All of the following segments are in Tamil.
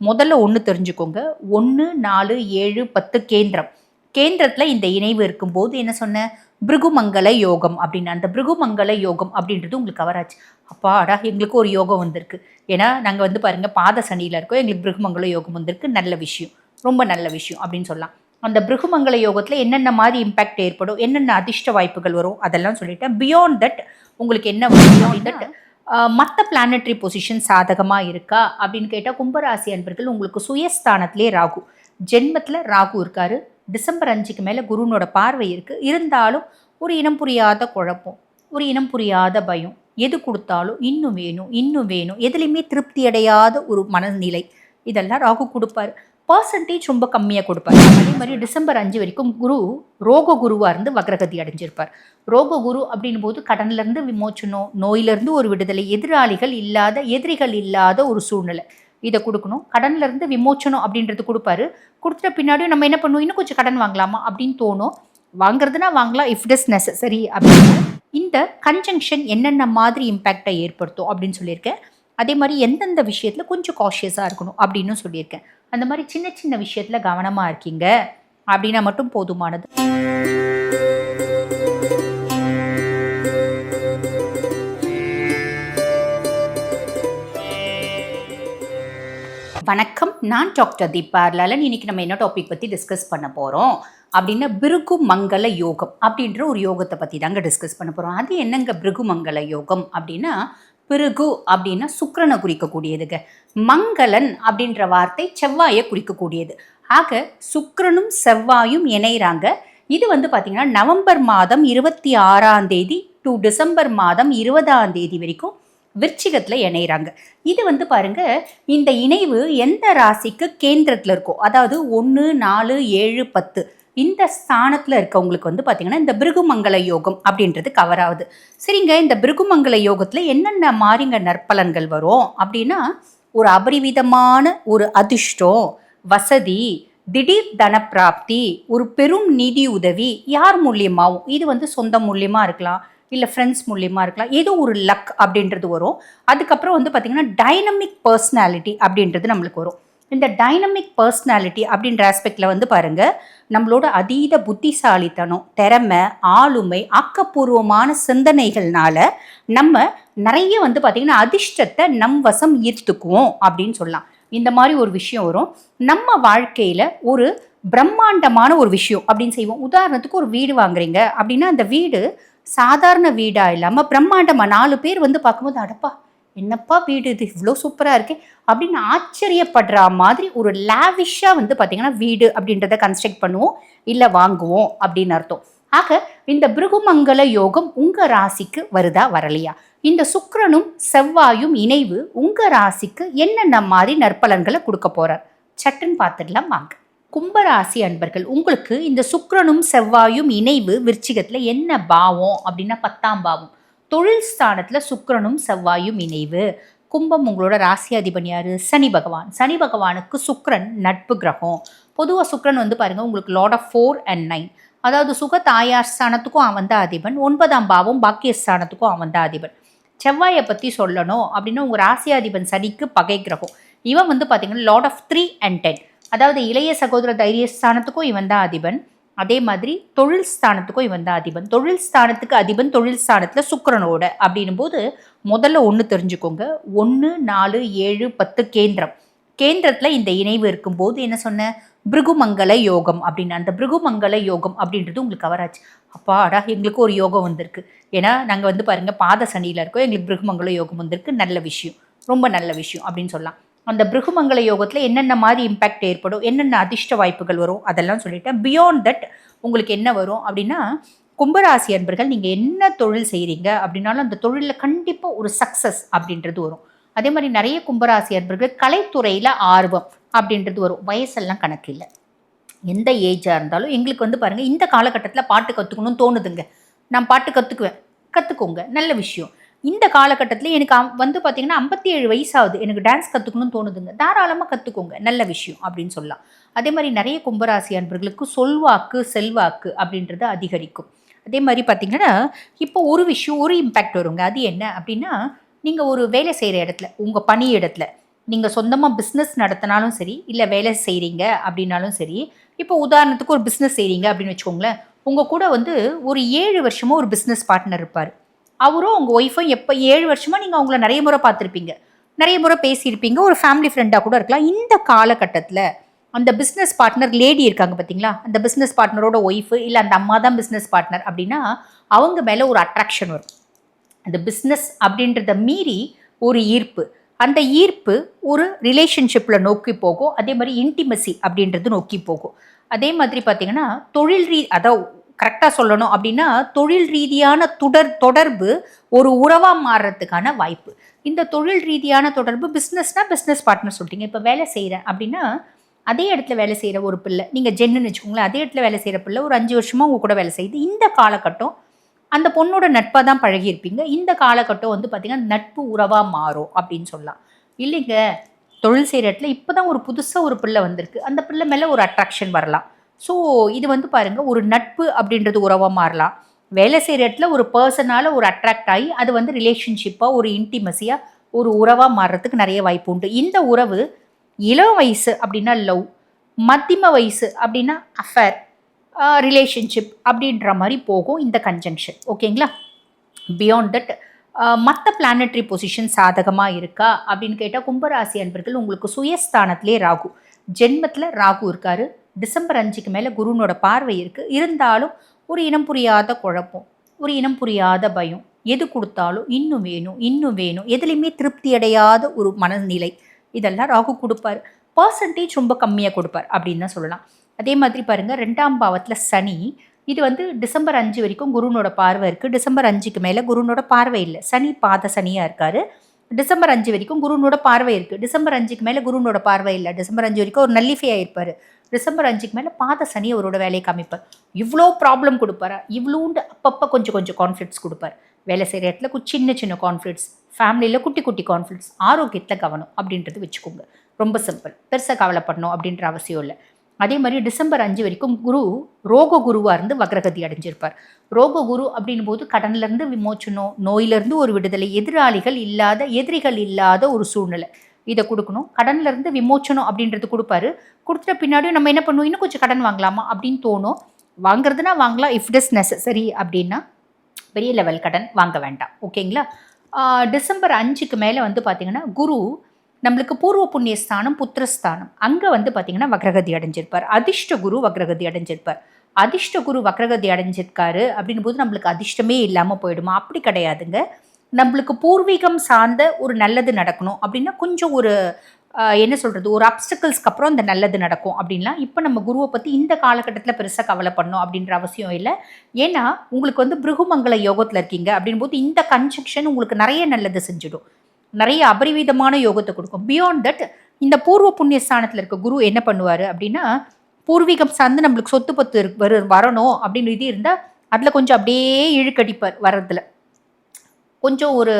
முதல்ல ஒன்று தெரிஞ்சுக்கோங்க. ஒன்று நாலு ஏழு பத்து கேந்திரம். கேந்திரத்தில் இந்த இணைவு இருக்கும்போது என்ன சொன்னேன் பிருகுமங்கல யோகம் அப்படின்னு. அந்த பிருகுமங்கல யோகம் அப்படின்றது உங்களுக்கு கவர் ஆச்சு. அப்பாடா எங்களுக்கு ஒரு யோகம் வந்திருக்கு. ஏன்னா நாங்கள் வந்து பாருங்கள் பாத சனியில் இருக்கோம். எங்களுக்கு பிருகுமங்கல யோகம் வந்திருக்கு. நல்ல விஷயம். ரொம்ப நல்ல விஷயம் அப்படின்னு சொல்லலாம். அந்த பிருகுமங்கல யோகத்தில் என்னென்ன மாதிரி இம்பேக்ட் ஏற்படும்? என்னென்ன அதிர்ஷ்ட வாய்ப்புகள் வரும்? அதெல்லாம் சொல்லிட்டேன். பியாண்ட் தட் உங்களுக்கு என்ன வரும் தட் மற்ற பிளானட்ரி பொசிஷன் சாதகமாக இருக்கா அப்படின்னு கேட்டால் கும்பராசி அன்பர்கள் உங்களுக்கு சுயஸ்தானத்திலே ராகு. ஜென்மத்தில் ராகு இருக்காரு. டிசம்பர் அஞ்சுக்கு மேலே குருனோட பார்வை இருக்குது இருந்தாலும் ஒரு இனம் புரியாத குழப்பம் ஒரு இனம் புரியாத பயம். எது கொடுத்தாலும் இன்னும் வேணும் இன்னும் வேணும். எதுலேயுமே திருப்தி அடையாத ஒரு மனநிலை. இதெல்லாம் ராகு கொடுப்பாரு. பர்சன்டேஜ் ரொம்ப கம்மியாக கொடுப்பாரு. அதே மாதிரி டிசம்பர் அஞ்சு வரைக்கும் குரு ரோக குருவாக இருந்து வக்ரகதி அடைஞ்சிருப்பார். ரோக குரு அப்படின் போது கடன்லேருந்து விமோச்சனம் நோயிலிருந்து ஒரு விடுதலை எதிராளிகள் இல்லாத எதிரிகள் இல்லாத ஒரு சூழ்நிலை. இதை கொடுக்கணும். கடன்லேருந்து விமோச்சனம் அப்படின்றது கொடுப்பாரு. கொடுத்துட்ட பின்னாடியும் நம்ம என்ன பண்ணுவோம்? இன்னும் கொஞ்சம் கடன் வாங்கலாமா அப்படின்னு தோணும். வாங்குறதுனா வாங்கலாம் இஃப் இட் இஸ் நெசசரி அப்படின்னு. இந்த கன்ஜங்ஷன் என்னென்ன மாதிரி இம்பேக்டை ஏற்படுத்தும் அப்படின்னு சொல்லியிருக்கேன். அதே மாதிரி எந்தெந்த விஷயத்தில் கொஞ்சம் காஷியஸாக இருக்கணும் அப்படின்னு சொல்லியிருக்கேன். அந்த மாதிரி சின்ன சின்ன விஷயத்தில் கவனமாக இருக்கீங்க. அப்படின்னா மட்டும் போதுமானது. வணக்கம். நான் டாக்டர் தீபா இன்னைக்கு நம்ம என்ன டாபிக் பற்றி டிஸ்கஸ் பண்ண போகிறோம் அப்படின்னா பிருகு மங்கள யோகம் அப்படின்ற ஒரு யோகத்தை பற்றி தாங்க டிஸ்கஸ் பண்ண போகிறோம் அது என்னங்க பிருகு மங்கள யோகம் அப்படின்னா பிருகு அப்படின்னா சுக்கரனை குறிக்கக்கூடியதுங்க. மங்களன் அப்படின்ற வார்த்தை செவ்வாயை குறிக்கக்கூடியது. ஆக சுக்கரனும் செவ்வாயும் இணைகிறாங்க இது வந்து பார்த்திங்கன்னா நவம்பர் மாதம் இருபத்தி ஆறாம் தேதி டு டிசம்பர் மாதம் இருபதாம் தேதி வரைக்கும் விருச்சிகத்தில் இணைகிறாங்க இது வந்து பாருங்க இந்த இணைவு எந்த ராசிக்கு கேந்திரத்தில் இருக்கோ அதாவது ஒன்று நாலு ஏழு பத்து இந்த ஸ்தானத்தில் இருக்கவங்களுக்கு வந்து பார்த்திங்கன்னா இந்த பிருகுமங்கல யோகம் அப்படின்றது கவர் ஆகுது. சரிங்க இந்த பிருகுமங்கல யோகத்தில் என்னென்ன மாறிங்க நற்பலன்கள் வரும்? அப்படின்னா ஒரு அபரிவிதமான ஒரு அதிர்ஷ்டம் வசதி திடீர் தனப்பிராப்தி ஒரு பெரும் நிதி உதவி யார் மூலியமாகவும் இது வந்து சொந்த மூலியமாக இருக்கலாம் இல்லை ஃப்ரெண்ட்ஸ் மூலியமாக இருக்கலாம் ஏதோ ஒரு லக் அப்படின்றது வரும். அதுக்கப்புறம் வந்து பார்த்திங்கன்னா டைனமிக் பர்சனாலிட்டி அப்படின்றது நம்மளுக்கு வரும். இந்த டைனமிக் பர்சனாலிட்டி அப்படின்ற ஆஸ்பெக்டில் வந்து பாருங்கள் நம்மளோட அதீத புத்திசாலித்தனம் திறமை ஆளுமை ஆக்கப்பூர்வமான சிந்தனைகள்னால நம்ம நிறைய வந்து பார்த்திங்கன்னா அதிர்ஷ்டத்தை நம் வசம் ஈர்த்துக்குவோம் அப்படின்னு சொல்லலாம். இந்த மாதிரி ஒரு விஷயம் வரும். நம்ம வாழ்க்கையில் ஒரு பிரம்மாண்டமான ஒரு விஷயம் அப்படின்னு செய்வோம். உதாரணத்துக்கு ஒரு வீடு வாங்குறீங்க அப்படின்னா அந்த வீடு சாதாரண வீடாக இல்லாமல் பிரம்மாண்டமாக நாலு பேர் வந்து பார்க்கும்போது அடப்பா என்னப்பா வீடு இது? இவ்வளோ சூப்பராக இருக்குது அப்படின்னு ஆச்சரியப்படுற மாதிரி ஒரு லேவிஷாக வந்து பார்த்திங்கன்னா வீடு அப்படின்றத கன்ஸ்ட்ரக்ட் பண்ணுவோம். இல்லை வாங்குவோம் அப்படின்னு அர்த்தம். ஆக இந்த பிருகுமங்கல யோகம் உங்கள் ராசிக்கு வருதா வரலையா? இந்த சுக்கரனும் செவ்வாயும் இணைவு உங்கள் ராசிக்கு என்னென்ன மாதிரி நற்பலன்களை கொடுக்க போகிறார் சட்டுன்னு பார்த்துடலாம் வாங்க. கும்பராசி அன்பர்கள் உங்களுக்கு இந்த சுக்கரனும் செவ்வாயும் இணைவு விருச்சிகத்தில் என்ன பாவம் அப்படின்னா பத்தாம் பாவம். தொழில் ஸ்தானத்தில் சுக்கரனும் செவ்வாயும் இணைவு. கும்பம் உங்களோட ராசியாதிபன் யார்? சனி பகவான். சனி பகவானுக்கு சுக்கரன் நட்பு கிரகம். பொதுவாக சுக்கரன் வந்து பாருங்கள் உங்களுக்கு lord of four and nine அதாவது சுக தாயார் ஸ்தானத்துக்கும் அவன் தான் அதிபன். ஒன்பதாம் பாவம் பாக்கியஸ்தானத்துக்கும் அவன் தான் அதிபன். செவ்வாயை பற்றி சொல்லணும் அப்படின்னா உங்கள் ராசியாதிபன் சனிக்கு பகை கிரகம். இவன் வந்து பார்த்தீங்கன்னா lord of three and ten அதாவது இளைய சகோதர தைரியஸ்தானத்துக்கும் இவன் தான் அதிபன். அதே மாதிரி தொழில் ஸ்தானத்துக்கும் இவன் தான் அதிபன். தொழில் ஸ்தானத்துக்கு அதிபன் தொழில் ஸ்தானத்தில் சுக்கரனோட அப்படின்னும் போது முதல்ல ஒன்று தெரிஞ்சுக்கோங்க. ஒன்று நாலு ஏழு பத்து கேந்திரம். கேந்திரத்தில் இந்த இணைவு இருக்கும்போது என்ன சொன்ன? பிருகுமங்கல யோகம் அப்படின்னு. அந்த பிருகுமங்கல யோகம் அப்படின்றது உங்களுக்கு கவராச்சு. அப்பாடா எங்களுக்கு ஒரு யோகம் வந்திருக்கு. ஏன்னா நாங்கள் வந்து பாருங்கள் பாத சனியில் இருக்கோம். எங்களுக்கு பிருகுமங்கல யோகம் வந்திருக்கு. நல்ல விஷயம். ரொம்ப நல்ல விஷயம் அப்படின்னு சொல்லலாம். அந்த பிருகுமங்கல யோகத்தில் என்னென்ன மாதிரி இம்பேக்ட் ஏற்படும் என்னென்ன அதிர்ஷ்ட வாய்ப்புகள் வரும் அதெல்லாம் சொல்லிட்டேன் பியாண்ட் தட் உங்களுக்கு என்ன வரும் அப்படின்னா கும்பராசி அன்பர்கள் நீங்கள் என்ன தொழில் செய்கிறீங்க அப்படின்னாலும் அந்த தொழிலில் கண்டிப்பாக ஒரு சக்ஸஸ் அப்படின்றது வரும். அதே மாதிரி நிறைய கும்பராசி அன்பர்கள் கலைத்துறையில் ஆர்வம் அப்படின்றது வரும். வயசெல்லாம் கணக்கு இல்லை. எந்த ஏஜாக இருந்தாலும் எங்களுக்கு வந்து பாருங்கள் இந்த காலகட்டத்தில் பாட்டு கற்றுக்கணும்னு தோணுதுங்க. நான் பாட்டு கற்றுக்குவேன் கற்றுக்கோங்க நல்ல விஷயம். இந்த காலகட்டத்தில் எனக்கு வந்து பார்த்தீங்கன்னா ஐம்பத்தி ஏழு வயசாகுது. எனக்கு டான்ஸ் கற்றுக்கணும்னு தோணுதுங்க. தாராளமாக கற்றுக்கோங்க நல்ல விஷயம் அப்படின்னு சொல்லலாம். அதே மாதிரி நிறைய கும்பராசி அன்பர்களுக்கு சொல்வாக்கு செல்வாக்கு அப்படின்றது அதிகரிக்கும். அதே மாதிரி பார்த்தீங்கன்னா இப்போ ஒரு விஷயம் ஒரு இம்பேக்ட் வருங்க. அது என்ன அப்படின்னா நீங்கள் ஒரு வேலை செய்கிற இடத்துல உங்கள் பணி இடத்துல நீங்கள் சொந்தமாக பிஸ்னஸ் நடத்தினாலும் சரி இல்லை வேலை செய்கிறீங்க அப்படின்னாலும் சரி இப்போ உதாரணத்துக்கு ஒரு பிஸ்னஸ் செய்கிறீங்க அப்படின்னு வச்சுக்கோங்களேன். உங்கள் கூட வந்து ஒரு ஏழு வருஷமாக ஒரு பிஸ்னஸ் பார்ட்னர் இருப்பார். அவரும் உங்கள் ஒய்ஃபும் எப்போ ஏழு வருஷமாக நீங்கள் அவங்கள நிறைய முறை பார்த்துருப்பீங்க. நிறைய முறை பேசியிருப்பீங்க. ஒரு ஃபேமிலி ஃப்ரெண்டாக கூட இருக்கலாம். இந்த காலகட்டத்தில் அந்த பிஸ்னஸ் பார்ட்னர் லேடி இருக்காங்க பார்த்தீங்களா அந்த பிஸ்னஸ் பார்ட்னரோட ஒய்ஃபு இல்லை அந்த அம்மா தான் பிஸ்னஸ் பார்ட்னர் அப்படின்னா அவங்க மேலே ஒரு அட்ராக்ஷன் வரும். அந்த பிஸ்னஸ் அப்படின்றத மீறி ஒரு ஈர்ப்பு. அந்த ஈர்ப்பு ஒரு ரிலேஷன்ஷிப்பில் நோக்கி போகும். அதே மாதிரி இன்டிமசி அப்படின்றது நோக்கி போகும். அதே மாதிரி பார்த்தீங்கன்னா தொழில் ரீ அதாவது கரெக்டாக சொல்லணும் அப்படின்னா தொழில் ரீதியான தொடர் தொடர்பு ஒரு உறவாக மாறுறதுக்கான வாய்ப்பு. இந்த தொழில் ரீதியான தொடர்பு பிஸ்னஸ்னால் பிஸ்னஸ் பார்ட்னர் சொல்லிட்டீங்க இப்போ வேலை செய்கிறேன் அப்படின்னா அதே இடத்துல வேலை செய்கிற ஒரு பிள்ளை நீங்கள் ஜென்னுன்னு வச்சுக்கோங்களேன் அதே இடத்துல வேலை செய்கிற பிள்ளை ஒரு அஞ்சு வருஷமாக உங்கள் கூட வேலை செய்யுது இந்த காலகட்டம் அந்த பொண்ணோட நட்பாக தான் பழகியிருப்பீங்க. இந்த காலகட்டம் வந்து பார்த்திங்கன்னா நட்பு உறவாக மாறும் அப்படின்னு சொல்லலாம். இல்லைங்க தொழில் செய்கிற இடத்துல இப்போ தான் ஒரு புதுசாக ஒரு பிள்ளை வந்திருக்கு. அந்த பிள்ளை மேலே ஒரு அட்ராக்ஷன் வரலாம். ஸோ இது வந்து பாருங்கள் ஒரு நட்பு அப்படின்றது உறவாக மாறலாம். வேலை செய்கிற இடத்துல ஒரு பர்சனால் ஒரு அட்ராக்ட் ஆகி அது வந்து ரிலேஷன்ஷிப்பாக ஒரு இன்டிமசியாக ஒரு உறவாக மாறுறதுக்கு நிறைய வாய்ப்பு உண்டு. இந்த உறவு இளம் வயசு அப்படின்னா லவ் மத்தியம வயசு அப்படின்னா அஃபேர் ரிலேஷன்ஷிப் அப்படின்ற மாதிரி போகும் இந்த கன்ஜங்ஷன் ஓகேங்களா பியாண்ட் தட் மற்ற பிளானட்ரி பொசிஷன் சாதகமாக இருக்கா அப்படின்னு கேட்டால் கும்பராசி அன்பர்கள் உங்களுக்கு சுயஸ்தானத்திலே ராகு. ஜென்மத்தில் ராகு இருக்காரு. டிசம்பர் அஞ்சுக்கு மேலே குருனோட பார்வை இருக்குது இருந்தாலும் ஒரு இனம் புரியாத குழப்பம் ஒரு இனம் புரியாத பயம். எது கொடுத்தாலும் இன்னும் வேணும் இன்னும் வேணும். எதுலேயுமே திருப்தி அடையாத ஒரு மனநிலை. இதெல்லாம் ராகு கொடுப்பார். பர்சன்டேஜ் ரொம்ப கம்மியாக கொடுப்பார் அப்படின்னு தான் சொல்லலாம். அதே மாதிரி பாருங்கள் ரெண்டாம் பாவத்தில் சனி இது வந்து டிசம்பர் அஞ்சு வரைக்கும் குருனோட பார்வை இருக்குது டிசம்பர் அஞ்சுக்கு மேலே குருனோட பார்வை இல்லை. சனி பாத சனியாக இருக்கார். டிசம்பர் அஞ்சு வரைக்கும் குருனோட பார்வை இருக்குது டிசம்பர் அஞ்சுக்கு மேலே குருனோட பார்வை இல்லை. டிசம்பர் அஞ்சு வரைக்கும் ஒரு நல்லிஃபையாக இருப்பார். டிசம்பர் அஞ்சுக்கு மேலே பாத சனி அவரோட வேலையை காமிப்பார். இவ்வளோ ப்ராப்ளம் கொடுப்பாரா? இவ்வளோண்டு அப்பப்போ கொஞ்சம் கொஞ்சம் கான்ஃப்ளிக்ஸ் கொடுப்பார். வேலை செய்கிற இடத்துல சின்ன சின்ன கான்ஃப்ளிக்ஸ் ஃபேமிலியில் குட்டி குட்டி கான்ஃப்ளிக்ஸ் ஆரோக்கியத்தில் கவனம் அப்படின்றது வச்சுக்கோங்க. ரொம்ப சிம்பிள் பெருசாக கவலைப்படணும் அப்படின்ற அவசியம் இல்லை. அதே மாதிரி டிசம்பர் அஞ்சு வரைக்கும் குரு ரோக குருவாக இருந்து வக்ரகதி அடைஞ்சிருப்பார். ரோக குரு அப்படின்னும் போது கடன்லேருந்து விமோச்சனம் நோயிலிருந்து ஒரு விடுதலை எதிராளிகள் இல்லாத எதிரிகள் இல்லாத ஒரு சூழ்நிலை. இதை கொடுக்கணும். கடன்லேருந்து விமோச்சனம் அப்படின்றது கொடுப்பாரு. கொடுத்துட்ட பின்னாடியும் நம்ம என்ன பண்ணுவோம்? இன்னும் கொஞ்சம் கடன் வாங்கலாமா அப்படின்னு தோணும். வாங்குறதுனா வாங்கலாம். இஃப் இட் இஸ் நெசசரி அப்படின்னா பெரிய லெவல் கடன் வாங்க வேண்டாம். ஓகேங்களா டிசம்பர் அஞ்சுக்கு மேலே வந்து பார்த்தீங்கன்னா குரு நம்மளுக்கு பூர்வ புண்ணிய ஸ்தானம் புத்திரஸ்தானம் அங்கே வந்து பார்த்தீங்கன்னா வக்ரகதி அடைஞ்சிருப்பார். அதிர்ஷ்ட குரு வக்ரகதி அடைஞ்சிருப்பார். அதிர்ஷ்ட குரு வக்ரகதி அடைஞ்சிருக்காரு அப்படின் போது நம்மளுக்கு அதிர்ஷ்டமே இல்லாமல் போயிடுமா? அப்படி கிடையாதுங்க. நம்மளுக்கு பூர்வீகம் சார்ந்த ஒரு நல்லது நடக்கணும் அப்படின்னா கொஞ்சம் ஒரு என்ன சொல்கிறது ஒரு அப்டக்கிள்ஸ்க்கு அப்புறம் அந்த நல்லது நடக்கும் அப்படின்லாம் இப்போ நம்ம குருவை பற்றி இந்த காலகட்டத்தில் பெருசாக கவலை பண்ணணும் அப்படின்ற அவசியம் இல்லை. ஏன்னா உங்களுக்கு வந்து பிருகுமங்கல யோகத்தில் இருக்கீங்க அப்படின் போது இந்த கன்ஜெக்ஷன் உங்களுக்கு நிறைய நல்லது செஞ்சிடும். நிறைய அபரிவிதமான யோகத்தை கொடுக்கும். பியாண்ட் தட் இந்த பூர்வ புண்ணிய ஸ்தானத்தில் இருக்க குரு என்ன பண்ணுவார் அப்படின்னா பூர்வீகம் சார்ந்து நம்மளுக்கு சொத்து பத்து வரு வரணும் அப்படின்னு இது இருந்தால் அதில் கொஞ்சம் அப்படியே இழுக்கடிப்பார் வர்றதுல. கொஞ்சம் ஒரு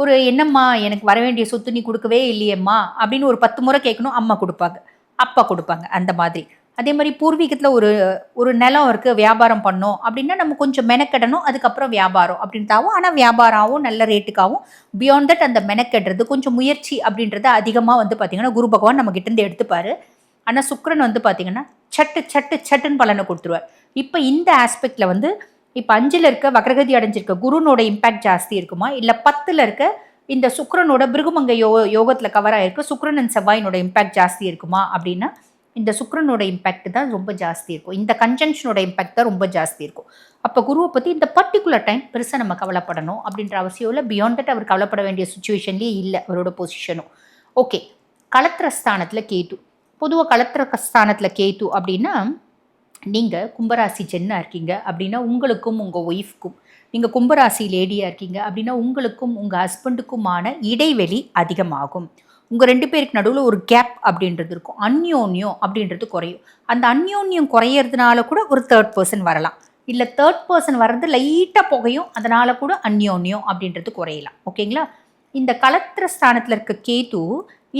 ஒரு என்னம்மா எனக்கு வர வேண்டிய சொத்து நீ கொடுக்கவே இல்லையேம்மா அப்படின்னு ஒரு பத்து முறை கேட்கணும் அம்மா கொடுப்பாங்க. அப்பா கொடுப்பாங்க அந்த மாதிரி. அதே மாதிரி பூர்வீகத்தில் ஒரு ஒரு நிலம் இருக்குது வியாபாரம் பண்ணோம். அப்படின்னா நம்ம கொஞ்சம் மெனக்கெடணும் அதுக்கப்புறம் வியாபாரம் அப்படின்ட்டாவும் ஆனால் வியாபாரமாகவும் நல்ல ரேட்டுக்காகவும் பியாண்ட் தட் அந்த மெனக்கெடுறது கொஞ்சம் முயற்சி அப்படின்றத அதிகமாக வந்து பார்த்திங்கன்னா குரு பகவான் நம்மக்கிட்டேருந்து எடுத்துப்பார். ஆனால் சுக்கரன் வந்து பார்த்திங்கன்னா சட்டு சட்டு சட்டுன்னு பலனை கொடுத்துருவார். இப்போ இந்த ஆஸ்பெக்டில் வந்து இப்போ அஞ்சில் இருக்க வக்ரகதி அடைஞ்சிருக்க குருனோட இம்பேக்ட் ஜாஸ்தி இருக்குமா? இல்லை பத்தில் இருக்க இந்த சுக்கரனோட பிருகுமங்க யோ யோகத்தில் கவர் ஆகிருக்கு சுக்கரன் அண்ட் செவ்வாயினோட இம்பேக்ட் ஜாஸ்தி இருக்குமா? அப்படின்னா இந்த சுக்கரனோட இம்பேக்ட் தான் ரொம்ப ஜாஸ்தி இருக்கும். இந்த கன்ஜங்ஷனோட இம்பேக்ட் தான் ரொம்ப ஜாஸ்தி இருக்கும். அப்போ குருவை பற்றி இந்த பர்டிகுலர் டைம் பெருசாக நம்ம கவலைப்படணும் அப்படின்ற அவசியம் இல்லை. பியாண்ட் தட் அவர் கவலைப்பட வேண்டிய சுச்சுவேஷன்லேயே இல்லை அவரோட பொசிஷனும் ஓகே களத்திர ஸ்தானத்தில் கேட்டு பொதுவாக களத்திர ஸ்தானத்தில் கேட்டு அப்படின்னா நீங்கள் கும்பராசி ஜென்னாக இருக்கீங்க அப்படின்னா உங்களுக்கும் உங்கள் ஒய்ஃப்க்கும் நீங்கள் கும்பராசி லேடியாக இருக்கீங்க அப்படின்னா உங்களுக்கும் உங்கள் ஹஸ்பண்டுக்குமான இடைவெளி அதிகமாகும். உங்கள் ரெண்டு பேருக்கு நடுவில் ஒரு கேப் அப்படின்றது இருக்கும். அந்யோன்யம் அப்படின்றது குறையும். அந்த அந்யோன்யம் குறையிறதுனால கூட ஒரு தேர்ட் பர்சன் வரலாம். இல்லை தேர்ட் பர்சன் வர்றது லைட்டாக புகையும் அதனால கூட அந்யோன்யம் அப்படின்றது குறையலாம். ஓகேங்களா? இந்த கலத்திர ஸ்தானத்தில் இருக்க கேது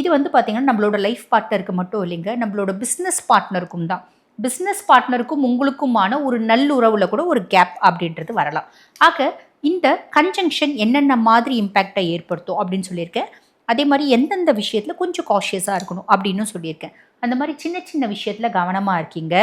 இது வந்து பார்த்திங்கன்னா நம்மளோட லைஃப் பார்ட்னருக்கு மட்டும் இல்லைங்க நம்மளோட பிஸ்னஸ் பார்ட்னருக்கும் தான். பிஸ்னஸ் பார்ட்னருக்கும் உங்களுக்குமான ஒரு நல்லுறவில் கூட ஒரு கேப் அப்படின்றது வரலாம். ஆக இந்த கன்ஜங்ஷன் என்னென்ன மாதிரி இம்பேக்டை ஏற்படுத்தும் அப்படின்னு சொல்லியிருக்கேன். அதே மாதிரி எந்தெந்த விஷயத்தில் கொஞ்சம் காஷியஸாக இருக்கணும் அப்படின்னு சொல்லியிருக்கேன். அந்த மாதிரி சின்ன சின்ன விஷயத்தில் கவனமாக இருக்கீங்க.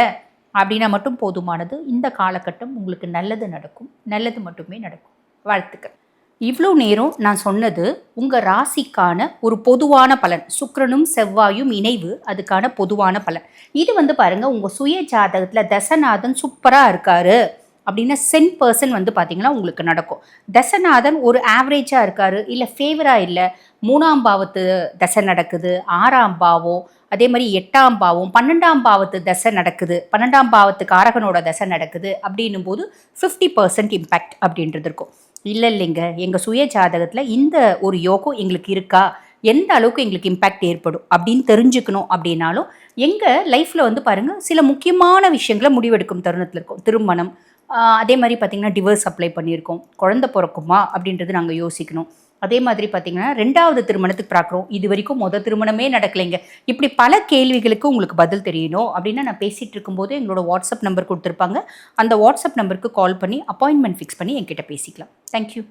அப்படின்னா மட்டும் போதுமானது. இந்த காலகட்டம் உங்களுக்கு நல்லது நடக்கும். நல்லது மட்டுமே நடக்கும். வாழ்த்துக்கள். இவ்வளோ நேரம் நான் சொன்னது உங்கள் ராசிக்கான ஒரு பொதுவான பலன். சுக்கரனும் செவ்வாயும் இணைவு அதுக்கான பொதுவான பலன். இது வந்து பாருங்கள் உங்கள் சுய ஜாதகத்தில் தசநாதன் சூப்பராக இருக்காரு. அப்படின்னா சென் பர்சன் வந்து பார்த்தீங்கன்னா உங்களுக்கு நடக்கும். தசநாதன் ஒரு ஆவரேஜாக இருக்காரு இல்லை ஃபேவராக இல்லை. மூணாம் பாவத்து தசை நடக்குது ஆறாம் பாவம் அதே மாதிரி எட்டாம் பாவம் பன்னெண்டாம் பாவத்து தசை நடக்குது பன்னெண்டாம் பாவத்து காரகனோட தசை நடக்குது அப்படின்னும் போது ஃபிஃப்டி பர்சன்ட் இம்பேக்ட் அப்படின்றது இருக்கும். இல்லை இல்லைங்க எங்கள் சுய ஜாதகத்தில் இந்த ஒரு யோகம் எங்களுக்கு இருக்கா? எந்த அளவுக்கு எங்களுக்கு இம்பேக்ட் ஏற்படும்? அப்படின்னு தெரிஞ்சுக்கணும் அப்படின்னாலும் எங்கள் லைஃப்பில் வந்து பாருங்கள் சில முக்கியமான விஷயங்களை முடிவெடுக்கும் தருணத்தில் இருக்கும். திருமணம் அதே மாதிரி பார்த்திங்கன்னா டிவர்ஸ் அப்ளை பண்ணியிருக்கோம். குழந்தை பிறக்குமா அப்படின்றது நாங்கள் யோசிக்கணும். அதே மாதிரி பார்த்திங்கன்னா ரெண்டாவது திருமணத்துக்கு பார்க்குறோம் இது வரைக்கும் மொதல் திருமணமே நடக்கலைங்க. இப்படி பல கேள்விகளுக்கு உங்களுக்கு பதில் தெரியணும் அப்படின்னா நான் பேசிகிட்டு இருக்கும்போது எங்களோட வாட்ஸ்அப் நம்பர் கொடுத்துருப்பாங்க. அந்த வாட்ஸ்அப் நம்பருக்கு கால் பண்ணி அப்பாயின்மெண்ட் ஃபிக்ஸ் பண்ணி என்கிட்ட பேசிக்கலாம். தேங்க்யூ